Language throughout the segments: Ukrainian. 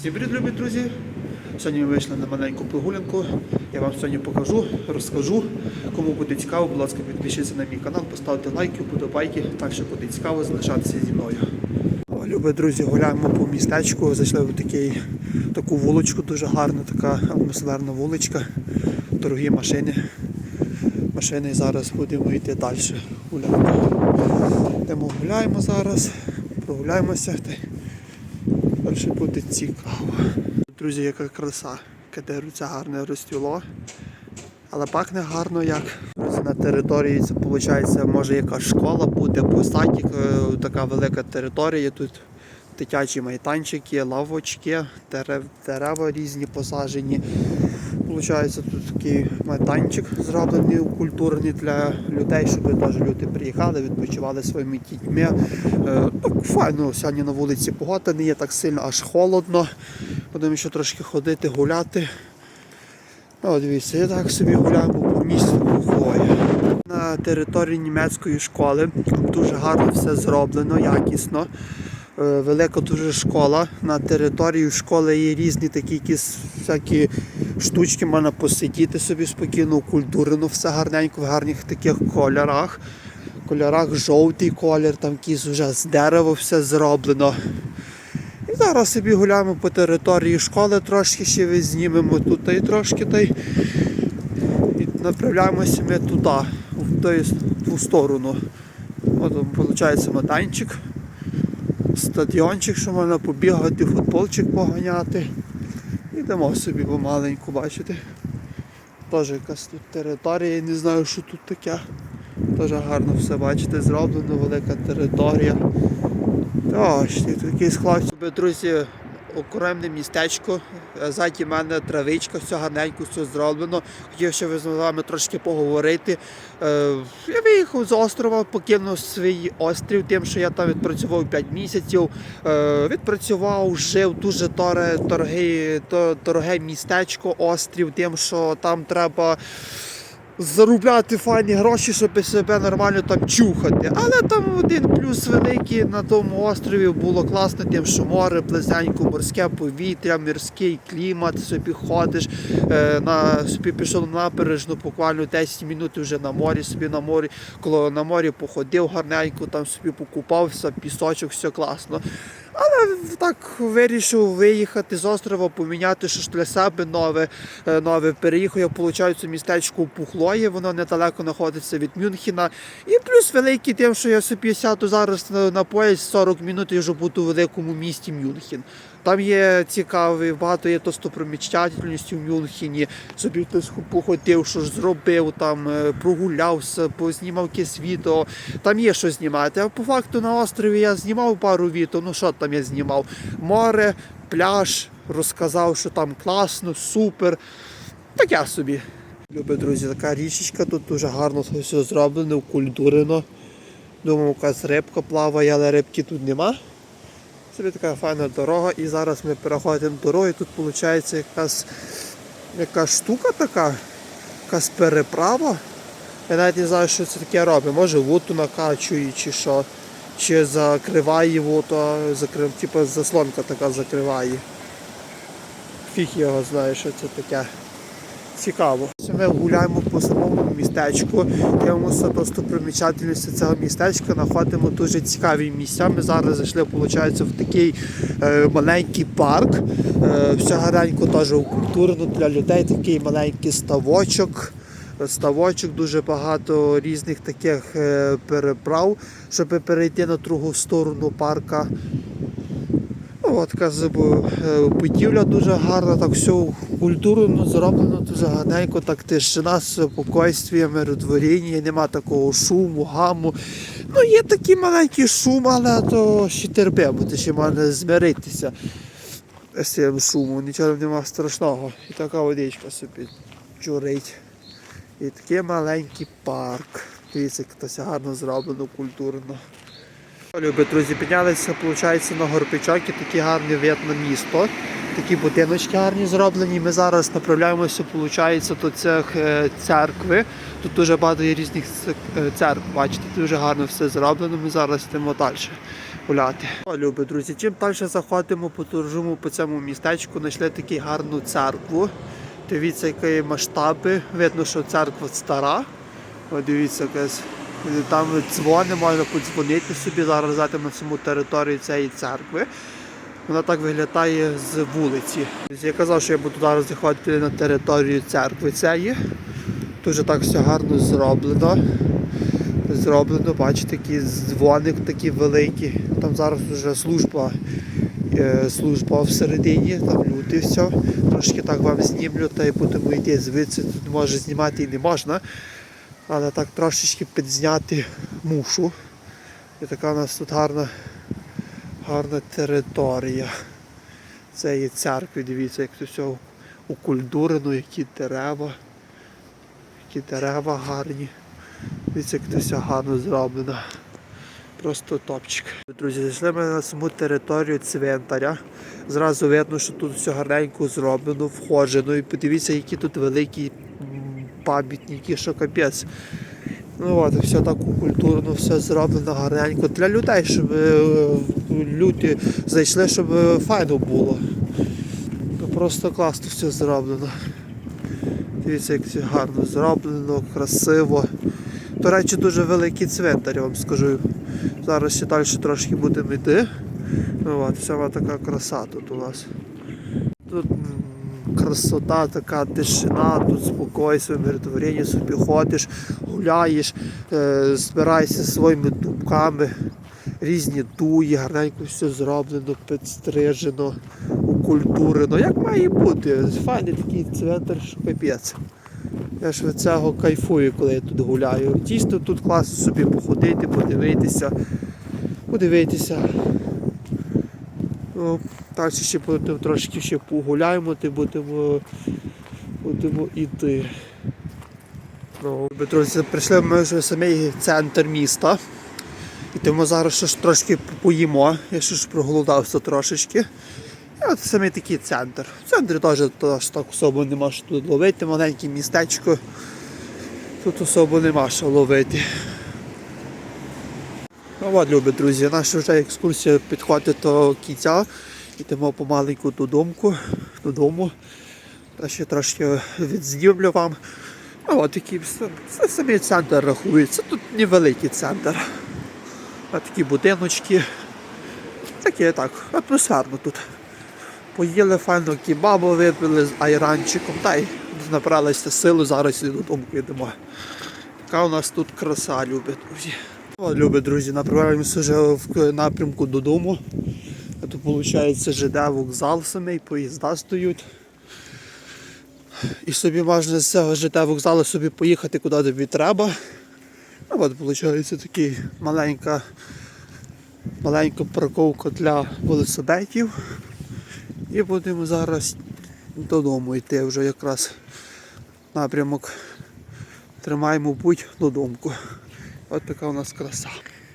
Всім привіт, любі друзі! Сьогодні ми вийшли на маленьку прогулянку. Я вам сьогодні покажу, розкажу. Кому буде цікаво, будь ласка, підпишіться на мій канал, поставте лайки, вподобайки. Так що буде цікаво залишатися зі мною. Любі друзі, гуляємо по містечку. Зайшли в такий, таку вуличку, дуже гарна, така атмосферна вуличка. Дорогі машини. Машини зараз будемо йти далі гуляти. Йдемо гуляємо зараз, прогуляємося. Й буде цікаво. Друзі, яка краса. Кадируця гарне розтіло. Але пахне гарно як. На території це виходить, може якась школа буде, бо садик, е, така велика територія. Тут дитячі майданчики, лавочки, дерева різні посаджені. Получається, тут такий майданчик зроблений культурний для людей, щоб теж люди приїхали, відпочивали своїми дітьми. Е, ну, файно, сьогодні на вулиці погода не є так сильно аж холодно. Будемо ще трошки ходити, гуляти. Ну, дивіться, я так собі гуляємо по місту Бухової. На території німецької школи дуже гарно все зроблено, якісно. Е, Велика дуже школа. На території школи є різні такі якісь всякі штучки, можна посидіти собі спокійно, культурно, все гарненько, в гарних таких кольорах. Кольорах жовтий колір, там якийсь вже з дерева все зроблено. І зараз собі гуляємо по території школи, трошки ще ви знімемо тут й трошки та й і направляємося ми туди, в ту, в ту сторону. От виходить майданчик, стадіончик, що можна побігати, футболчик поганяти. Йдемо собі помаленьку, бачите. Теж якась тут територія, я не знаю, що тут таке. Теж гарно все бачите, зроблено, велика територія. Ось, тут якийсь хлопці. Друзі, окремне містечко. Е, Ззаді мене травичка, все гарненько, все зроблено. Хотів ще з вами трошки поговорити. Е, Я виїхав з острова, покинув свій острів, тим, що я там відпрацював 5 місяців. Е, Відпрацював, жив дуже торе, торге, то- дороге містечко, острів, тим, що там треба заробляти файні гроші, щоб себе нормально там чухати. Але там один плюс великий на тому острові було класно, тим, що море, близенько, морське повітря, морський клімат, собі ходиш, е, на, собі пішов на набережну, буквально 10 минут вже на морі, собі на морі, коли на морі походив гарненько, там собі покупався, пісочок, все класно. Так вирішив виїхати з острова, поміняти щось для себе нове. е, нове. Переїхав я, виходить, в містечко Пухлоє, воно недалеко знаходиться від Мюнхена. І плюс великий тим, що я собі сяду зараз на поїзд 40 минут і вже буду в великому місті Мюнхен. Там є цікавий, багато є достопримічательності в Мюнхені. Собі хтось походив, що ж зробив, там е, прогулявся, познімав якесь відео. Там є що знімати. А по факту на острові я знімав пару відео. Ну що там я знімав? Море, пляж, розказав, що там класно, супер. Таке собі. Любі друзі, така річечка, тут дуже гарно все зроблено, культурно. Думав, якась рибка плаває, але рибки тут нема. Собі така файна дорога. І зараз ми переходимо дорогу, і тут виходить якась, якась штука така, якась переправа. Я навіть не знаю, що це таке робить. Може воду накачує чи що. Чи закриває воду, закрив, типу заслонка така закриває. Фіг його знає, що це таке. Цікаво. Ми гуляємо по самому містечку, дивимося достопримічательності цього містечка, знаходимо дуже цікаві місця. Ми зараз зайшли, виходить, в такий е, маленький парк. Е, все гарненько теж культурно для людей, такий маленький ставочок. Ставочок, дуже багато різних таких е, переправ, щоб перейти на другу сторону парка. От така е, будівля дуже гарна, так все культурно зроблено, дуже гарненько, так тишина, спокойствие, миротворіння, нема такого шуму, гаму. Ну, є такий маленький шум, але то ще терпимо, ти ще можна змиритися з цим шумом, нічого нема страшного. І така водичка собі чурить. І такий маленький парк. Дивіться, як це гарно зроблено, культурно. Любі друзі, піднялися, виходить, на горпичок і такий гарний вид на місто. Такі будиночки гарні зроблені. Ми зараз направляємося, виходить, до цих е, церкви. Тут дуже багато є різних е, церкв. Бачите, дуже гарно все зроблено. Ми зараз йдемо далі. гуляти. Любі друзі, чим далі заходимо, подорожуємо по цьому містечку, знайшли таку гарну церкву. Дивіться, які масштаби. Видно, що церква стара. О, дивіться, якась. Там дзвони, можна подзвонити собі, зараз взяти на саму територію цієї церкви. Вона так виглядає з вулиці. Я казав, що я буду зараз заходити на територію церкви цієї. Дуже так все гарно зроблено. Зроблено, бачите, такий дзвоник такий великий. Там зараз вже служба, е, служба всередині, там люди все. Трошки так вам знімлю, та й будемо йти звідси. Тут може знімати і не можна. Але так трошечки підзняти мушу. І така у нас тут гарна, гарна територія цієї церкви. Дивіться, як тут все укультурено, які дерева. Які дерева гарні. Дивіться, як це все гарно зроблено. Просто топчик. Друзі, зайшли ми на саму територію цвинтаря. Зразу видно, що тут все гарненько зроблено, вхожено. І подивіться, які тут великі пам'ятники, що капець. Ну от, все так культурно, все зроблено гарненько. Для людей, щоб е, люди зайшли, щоб е, файно було. Ну, Просто класно все зроблено. Дивіться, як це гарно зроблено, красиво. До речі, дуже великий цвинтар, я вам скажу. Зараз ще далі трошки будемо йти. Ну, от, вся така краса тут у нас. Тут красота, така тишина, тут спокійство, миротворення, собі ходиш, гуляєш, е, збираєшся своїми думками, різні дуї, гарненько все зроблено, підстрижено, укультурено. Як має бути? Файний такий цвинтар, що капець. Я ж від цього кайфую, коли я тут гуляю. Дійсно тут класно собі походити, подивитися, подивитися. Далі ще будемо трошки ще погуляємо, ти будемо, будемо йти. Ну, друзі, прийшли ми вже в самий центр міста. І тому зараз ж трошки поїмо. Я ж проголодався трошечки. І от саме такий центр. В центрі теж так особо нема що тут ловити, маленьке містечко. Тут особо нема що ловити. Ну от, любі друзі, наша вже екскурсія підходить до кінця. Йдемо помаленьку додому. додому. Та ще трошки відзнімлю вам. Ну, от такий це самий центр рахується. Тут невеликий центр. Ось такі будиночки. Таке так, атмосферно тут. Поїли файно кебабу випили з айранчиком, та й набралися сили, зараз і додому йдемо. Така у нас тут краса, любі друзі. Любі друзі, направляємося вже в напрямку додому. Виходить ЖД вокзал самий, поїзда стоять. І собі можна з цього ЖД вокзалу собі поїхати куди тобі треба. А от виходить такий маленька, маленька парковка для велосипедів. І будемо зараз додому йти вже якраз напрямок. Тримаємо путь додому. От така у нас краса.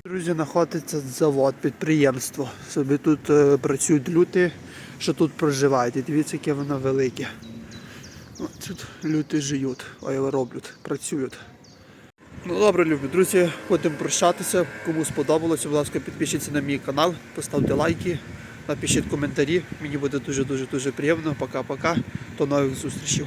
Друзі, знаходиться завод, підприємство. Собі тут е, працюють люди, що тут проживають. І дивіться, яке воно велике. Тут люди живуть, ой, роблять, працюють. Ну добре, любі друзі, будемо прощатися. Кому сподобалося, будь ласка, підпишіться на мій канал, поставте лайки, напишіть коментарі. Мені буде дуже-дуже дуже приємно. Пока-пока. До нових зустрічей.